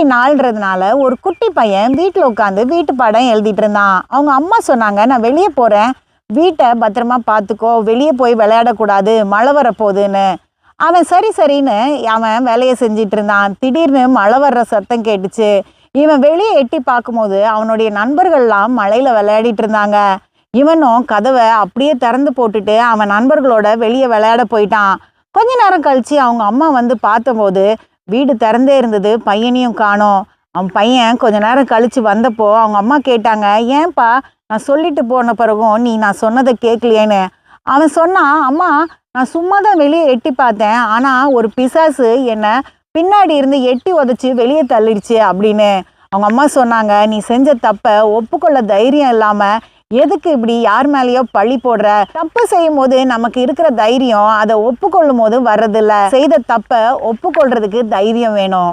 விடுமுறை நாள்ன்றதுனால ஒரு குட்டி பையன் வீட்டில் உட்காந்து வீட்டு பாடம் எழுதிட்டு இருந்தான். அவங்க அம்மா சொன்னாங்க நான் வெளியே போகிறேன் வீட்டை பத்திரமா பார்த்துக்கோ வெளியே போய் விளையாடக்கூடாது. மழை வரப்போகுதுன்னு. அவன் சரி சரின்னு அவன் வேலையை செஞ்சிட்டு இருந்தான். திடீர்னு மழை வர்ற சத்தம் கேட்டுச்சு. இவன் வெளியே எட்டி பார்க்கும்போது அவனுடைய நண்பர்கள்லாம் மழையில் விளையாடிட்டு இருந்தாங்க. இவனும் கதவை அப்படியே திறந்து போட்டுட்டு அவன் நண்பர்களோட வெளியே விளையாட போயிட்டான். கொஞ்ச நேரம் கழிச்சு அவங்க அம்மா வந்து பார்த்தபோது வீடு திறந்தே இருந்தது பையனையும் காணோம். அவன் பையன் கொஞ்ச நேரம் கழித்து வந்தப்போ அவங்க அம்மா கேட்டாங்க ஏன்பா நான் சொல்லிட்டு போன பிறகும் நீ நான் சொன்னதை கேட்கலையேன்னு? அவன் சொன்னான் அம்மா நான் சும்மா தான் வெளியே எட்டி பார்த்தேன் ஆனால் ஒரு பிசாசு என்னை பின்னாடி இருந்து எட்டி உதச்சி வெளியே தள்ளிடுச்சு அப்படின்னு. அவங்க அம்மா சொன்னாங்க நீ செஞ்ச தப்பை ஒப்புக்கொள்ள தைரியம் இல்லாமல் எதுக்கு இப்படி யார் மேலேயோ பழி போடுற? தப்பு செய்யும் போது நமக்கு இருக்கிற தைரியம் அதை ஒப்புக்கொள்ளும் போது வர்றதில்ல. செய்த தப்பை ஒப்புக்கொள்றதுக்கு தைரியம் வேணும்.